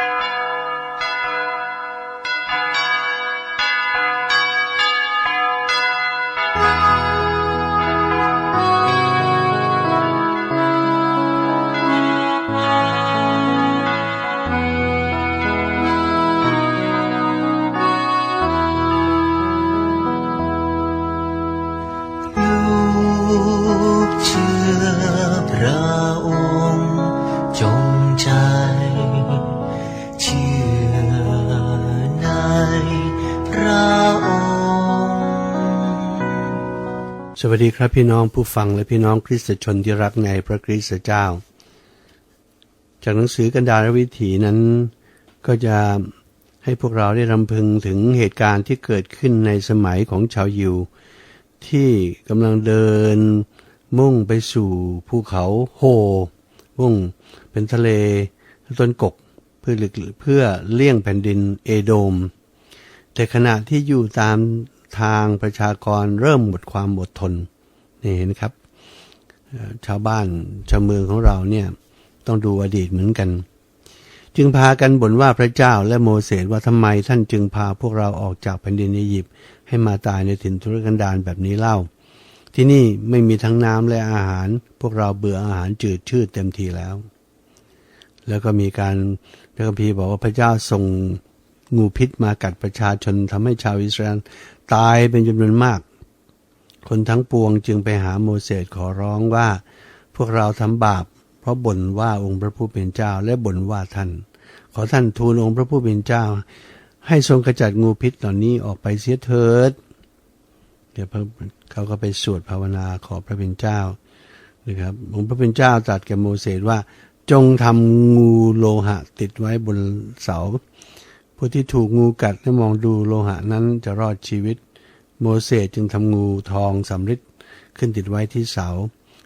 ลู สวัสดีครับพี่น้องผู้ฟังและพี่น้องคริสตชนที่รักในพระคริสตเจ้า จากหนังสือกันดารวิถีนั้น ก็จะให้พวกเราได้รำพึงถึงเหตุการณ์ที่เกิดขึ้นในสมัยของชาวยิว ที่กำลังเดินมุ่งไปสู่ภูเขาโฮมุ่งเป็นทะเลต้นกกเพื่อเพื่อเลี่ยงแผ่นดินเอโดม แต่ขณะที่อยู่ตาม ทางประชากรเริ่มหมดความอดทนนี่เห็นครับ ชาวบ้านชาวเมืองของเราเนี่ยต้องดูอดีตเหมือนกัน จึงพากันบ่นว่าพระเจ้าและโมเสสว่าทำไมท่านจึงพาพวกเราออกจากแผ่นดินอียิปต์ให้มาตายในถิ่นทุรกันดารแบบนี้เล่า ที่นี่ไม่มีทั้งน้ำและอาหาร พวกเราเบื่ออาหารจืดชืดเต็มทีแล้ว แล้วก็มีการพระคัมภีร์บอกว่าพระเจ้าส่งงูพิษมากัดประชาชนทำให้ชาวอิสราเอล ตายเป็นจำนวนมาก คนทั้งปวงจึงไปหาโมเสสขอร้องว่า พวกเราทำบาป เพราะบ่นว่าองค์พระผู้เป็นเจ้าและบ่นว่าท่าน ขอท่านทูลองค์พระผู้เป็นเจ้า ให้ทรงขจัดงูพิษเหล่านี้ออกไปเสียเถิดเดี๋ยวเขาก็ไปสวดภาวนาขอพระเป็นเจ้านะครับองค์พระเป็นเจ้าตรัสแก่โมเสสว่าจงทำงูโลหะติดไว้บนเสา ผู้ที่ถูกงูกัดและมองดูโลหะนั้นจะรอดชีวิต โมเสสจึงทำงูทองสำริดขึ้นติดไว้ที่เสา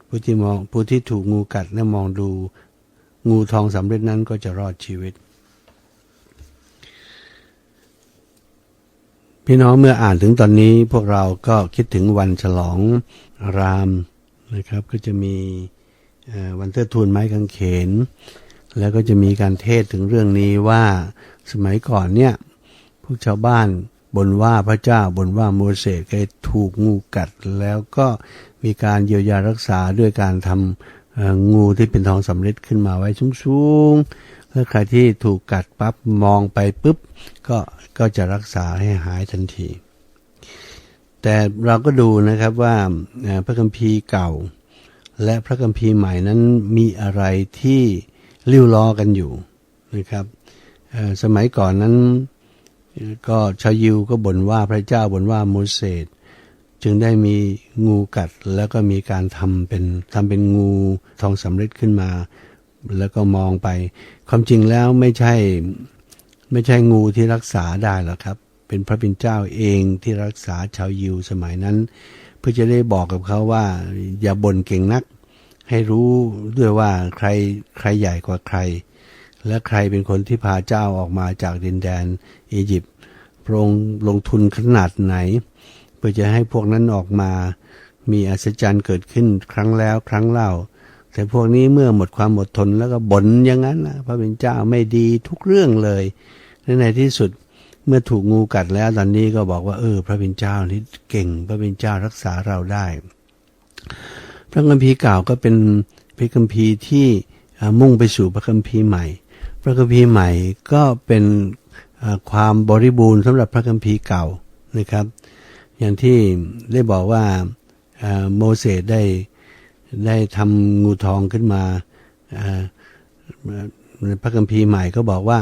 ผู้ที่มองผู้ที่ถูกงูกัดและมองดู งูทองสำริดนั้นก็จะรอดชีวิต พี่น้องเมื่ออ่านถึงตอนนี้พวกเราก็คิดถึงวันฉลองรามนะครับ ก็จะมีวันเทิดทูนไม้กางเขน แล้วก็จะมีการเทศถึงเรื่องนี้ว่าสมัยก่อนเนี่ย พวกชาวบ้านบนว่าพระเจ้าบนว่าโมเสสเคยถูกงูกัด แล้วก็มีการเยียวยารักษาด้วยการทำงูที่เป็นทองสำริดขึ้นมาไว้สูงๆแล้วใครที่ถูกกัดปั๊บมองไปปุ๊บก็ก็จะรักษาให้หายทันที แต่เราก็ดูนะครับว่าพระคัมภีร์เก่า และพระคัมภีร์ใหม่นั้นมีอะไรที่ ลิ้วล้อกันอยู่นะครับสมัยก่อนนั้นก็ชาวยิวก็บ่นว่าพระเจ้าบ่นว่าโมเสสจึงได้มีงูกัดแล้วก็มีการทำเป็นทำเป็นงูทองสำริดขึ้นมา แล้วก็มองไป ความจริงแล้วไม่ใช่ ไม่ใช่งูที่รักษาได้หรอกครับ เป็นพระเป็นเจ้าเองที่รักษาชาวยิวสมัยนั้น เพื่อจะได้บอกกับเขาว่า อย่าบ่นเก่งนัก ให้รู้ด้วยว่าใครใครใหญ่กว่าใคร และใครเป็นคนที่พาเจ้าออกมาจากดินแดนอียิปต์พระองค์ลงทุนขนาดไหน เพื่อจะให้พวกนั้นออกมา มีอัศจรรย์เกิดขึ้นครั้งแล้วครั้งเล่า แต่พวกนี้เมื่อหมดความอดทนแล้วก็บ่นอย่างนั้นนะพระเป็นเจ้าไม่ดีทุกเรื่องเลยและในที่สุดเมื่อถูกงูกัดแล้วตอนนี้ก็บอกว่าเออ พระเป็นเจ้านี่เก่ง พระเป็นเจ้ารักษาเราได้ ระคัมภีร์เก่าก็เป็นพระคัมภีร์ที่มุ่งไปสู่พระคัมภีร์ใหม่ พระคัมภีร์ใหม่ก็เป็นความบริบูรณ์สำหรับพระคัมภีร์เก่านะครับ อย่างที่ได้บอกว่าโมเสสได้ได้ทำงูทองขึ้นมาอ่าในพระคัมภีร์ใหม่ก็บอกว่า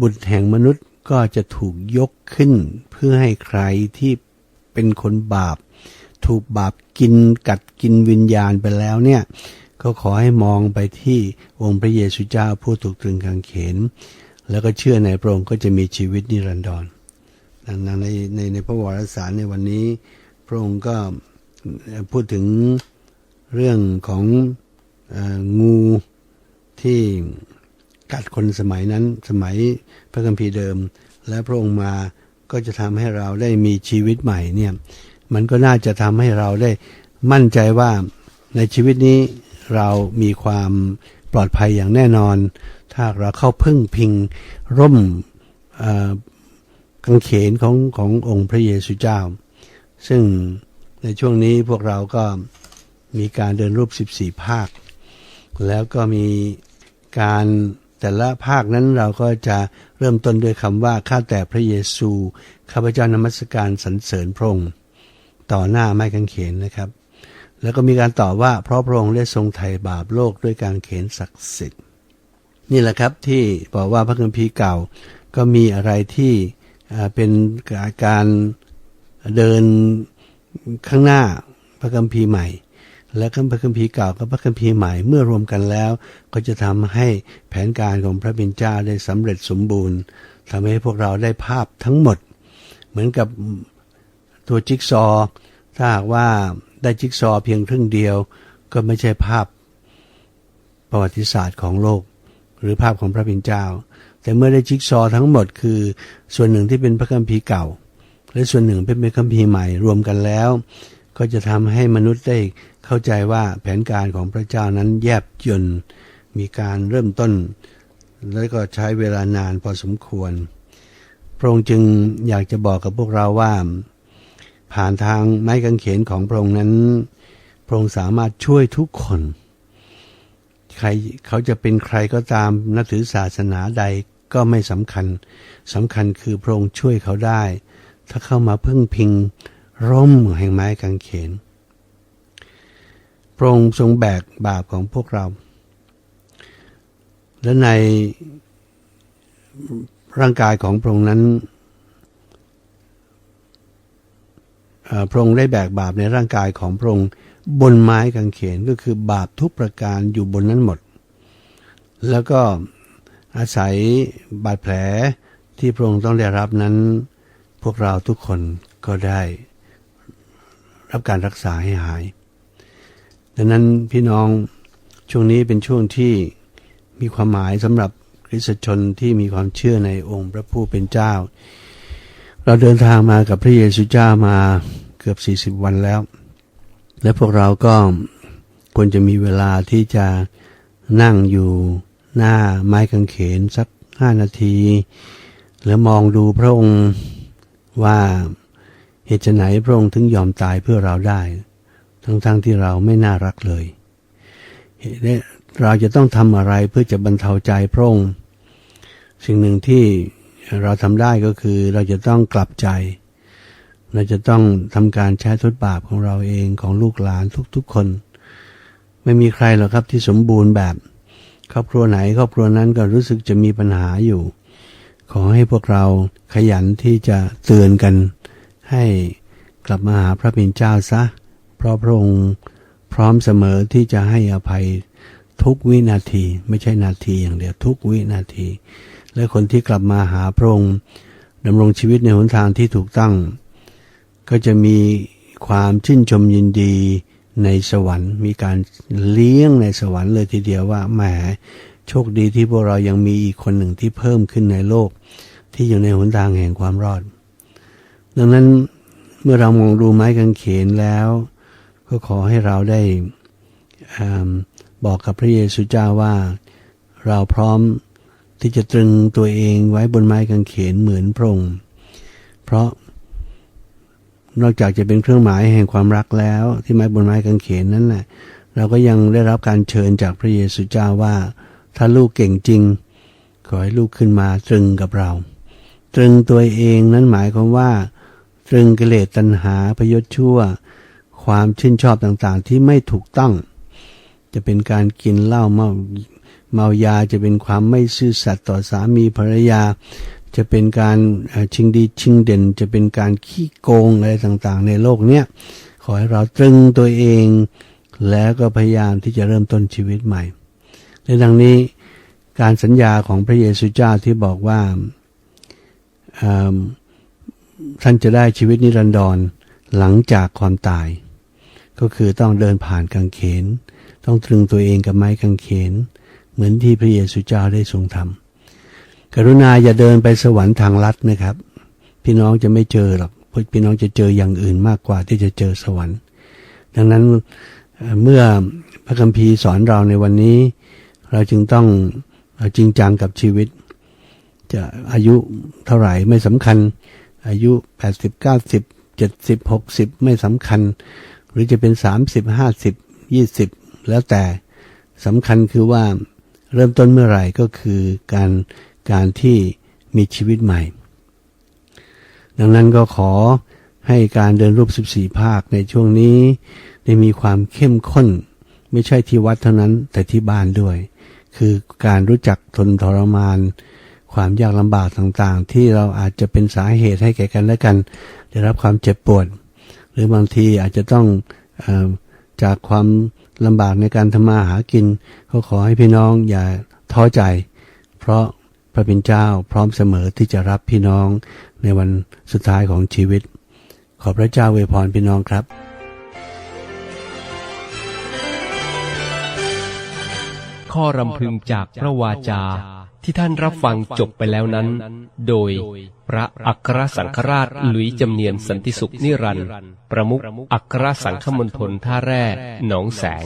บุตรแห่งมนุษย์ก็จะถูกยกขึ้น เพื่อให้ใครที่เป็นคนบาป ถูกบาปกินกัดกินวิญญาณไปแล้วเนี่ยก็ขอให้มองไปที่องค์พระเยซูเจ้าผู้ถูกตรึงกางเขน แล้วก็เชื่อในพระองค์ก็จะมีชีวิตนิรันดรดังนั้นในในในพระวรสารในวันนี้ พระองค์ก็พูดถึงเรื่องขององูที่กัดคนสมัยนั้นสมัยพระคัมภีร์เดิม และพระองค์มาก็จะทำให้เราได้มีชีวิตใหม่เนี่ย มันก็น่าจะทำให้เราได้มั่นใจว่าในชีวิตนี้เรามีความปลอดภัยอย่างแน่นอน ถ้าเราเข้าพึ่งพิงร่มกางเขนของขององค์พระเยซูเจ้า ซึ่งในช่วงนี้พวกเราก็มีการเดินรูป 14 ภาค แล้วก็มีการแต่ละภาคนั้นเราก็จะเริ่มต้นด้วยคำว่า ข้าแต่พระเยซู ข้าพเจ้านมัสการสรรเสริญพระองค์ ต่อหน้าไม้กางเขนนะครับ แล้วก็มีการตอบว่าเพราะพระองค์ได้ทรงไถ่บาปโลกด้วยการเขนศักดิ์สิทธิ์ นี่แหละครับที่บอกว่าพระคัมภีร์เก่าก็มีอะไรที่เป็นการเดินข้างหน้าพระคัมภีร์ใหม่ และพระคัมภีร์เก่ากับพระคัมภีร์ใหม่เมื่อรวมกันแล้ว ก็จะทำให้แผนการของพระบิดาเจ้าได้สำเร็จสมบูรณ์ทำให้พวกเราได้ภาพทั้งหมด เหมือนกับ ตัวจิ๊กซอว์ถ้าหากว่าได้จิ๊กซอว์เพียงครึ่งเดียว ก็ไม่ใช่ภาพประวัติศาสตร์ของโลก หรือภาพของพระบิดาเจ้า แต่เมื่อได้จิ๊กซอว์ทั้งหมดคือ ส่วนหนึ่งที่เป็นพระคัมภีร์เก่า และส่วนหนึ่งเป็นพระคัมภีร์ใหม่รวมกันแล้ว ก็จะทำให้มนุษย์ได้เข้าใจว่าแผนการของพระเจ้านั้นแยบยนต์มีการเริ่มต้น แล้วก็ใช้เวลานานพอสมควร พระองค์จึงอยากจะบอกกับพวกเราว่า ผ่านทางไม้กางเขนของพระองค์นั้น พระองค์สามารถช่วยทุกคน ใครเขาจะเป็นใครก็ตามนับถือศาสนาใดก็ไม่สำคัญสำคัญคือพระองค์ช่วยเขาได้ ถ้าเข้ามาพึ่งพิงร่มแห่งไม้กางเขน พระองค์ทรงแบกบาปของพวกเรา และในร่างกายของพระองค์นั้นเอ่อ พระองค์ได้แบกบาปในร่างกายของพระองค์บนไม้กางเขนก็คือบาปทุกประการอยู่บนนั้นหมด แล้วก็อาศัยบาดแผลที่พระองค์ต้องได้รับนั้น พวกเราทุกคนก็ได้รับการรักษาให้หาย ดังนั้นพี่น้องช่วงนี้เป็นช่วงที่มีความหมายสำหรับคริสตชนที่มีความเชื่อในองค์พระผู้เป็นเจ้า เราเดินทางมากับพระเยซูเจ้ามาเกือบ 40 วันแล้ว และพวกเราก็ควรจะมีเวลาที่จะนั่งอยู่หน้าไม้กางเขนสักห้านาที แล้วมองดูพระองค์ว่าเหตุไฉนพระองค์ถึงยอมตายเพื่อเราได้ ทั้งๆทที่เราไม่น่ารักเลยเราจะต้องทำอะไรเพื่อจะบรรเทาใจพระองค์ สิ่งหนึ่งที่ เราทำได้ก็คือเราจะต้องกลับใจ เราจะต้องทำการใช้ทดบาปของเราเองของลูกหลานทุกๆคน ไม่มีใครหรอกครับที่สมบูรณ์แบบ ครอบครัวไหนครอบครัวนั้นก็รู้สึกจะมีปัญหาอยู่ ขอให้พวกเราขยันที่จะเตือนกัน ให้กลับมาหาพระบิดเจ้าซะ เพราะพระองค์พร้อมเสมอที่จะให้อภัยทุกวินาที ไม่ใช่นาทีอย่างเดียวทุกวินาที และคนที่กลับมาหาพระองค์ดำรงชีวิตในหนทางที่ถูกต้อง ก็จะมีความชื่นชมยินดีในสวรรค์ มีการเลี้ยงในสวรรค์เลยทีเดียวว่าแหมโชคดีที่พวกเรายังมีอีกคนหนึ่งที่เพิ่มขึ้นในโลก ที่อยู่ในหนทางแห่งความรอด ดังนั้นเมื่อเรามองดูไม้กางเขนแล้ว ก็ขอให้เราได้อบอกกับพระเยซูเจ้าว่า เราพร้อม ที่จะตรึงตัวเองไว้บนไม้กางเขนเหมือนพระองค์เพราะนอกจากจะเป็นเครื่องหมายแห่งความรักแล้ว ที่ไม้บนไม้กางเขนนั้นแหละเราก็ยังได้รับการเชิญจากพระเยซูเจ้าว่า ถ้าลูกเก่งจริง ขอให้ลูกขึ้นมาตรึงกับเรา ตรึงตัวเองนั้นหมายความว่า ตรึงกิเลสตัณหาพยศชั่ว ความชื่นชอบต่างๆที่ไม่ถูกต้อง จะเป็นการกินเหล้าเมา เมายาจะเป็นความไม่ซื่อสัตย์ต่อสามีภรรยา จะเป็นการชิงดีชิงเด่น จะเป็นการขี้โกงอะไรต่างๆ ในโลกเนี้ยขอให้เราตรึงตัวเอง แล้วก็พยายามที่จะเริ่มต้นชีวิตใหม่ในดังนี้การสัญญาของพระเยซูเจ้าที่บอกว่าท่านจะได้ชีวิตนิรันดรหลังจากความตาย ก็คือต้องเดินผ่านกางเขน ต้องตรึงตัวเองกับไม้กางเขน เหมือนที่พระเยซูเจ้าได้ทรงทำกรุณาอย่าเดินไปสวรรค์ทางลัดนะครับ พี่น้องจะไม่เจอหรอกพี่น้องจะเจออย่างอื่นมากกว่าที่จะเจอสวรรค์ ดังนั้นเมื่อพระคัมภีร์สอนเราในวันนี้ เราจึงต้องจริงจังกับชีวิต จะอายุเท่าไหร่ไม่สำคัญ อายุ 80 90 70 60 ไม่สำคัญ หรือจะเป็น 30 50 20 แล้วแต่สำคัญคือว่า เริ่มต้นเมื่อไหร่ก็คือการการที่มีชีวิตใหม่ ดังนั้นก็ขอให้การเดินรูป 14 ภาคในช่วงนี้ ได้มีความเข้มข้น ไม่ใช่ที่วัดเท่านั้นแต่ที่บ้านด้วย คือการรู้จักทนทรมาน ความยากลำบากต่างๆ ที่เราอาจจะเป็นสาเหตุให้แก่กันและกัน ได้รับความเจ็บปวด หรือบางทีอาจจะต้องอ จากความลำบากในการทำมาหากิน ก็ขอให้พี่น้องอย่าท้อใจ เพราะพระเป็นเจ้าพร้อมเสมอที่จะรับพี่น้องในวันสุดท้ายของชีวิต ขอพระเจ้าเวยพรพี่น้องครับ ข้อรำพึงจากพระวาจา ที่ท่านรับฟังจบไปแล้วนั้น โดยพระอัครสังฆราชหลุยจำเนียนสันติสุขนิรันดร์ประมุขอัครสังฆมณฑลท่าแร่หนองแสง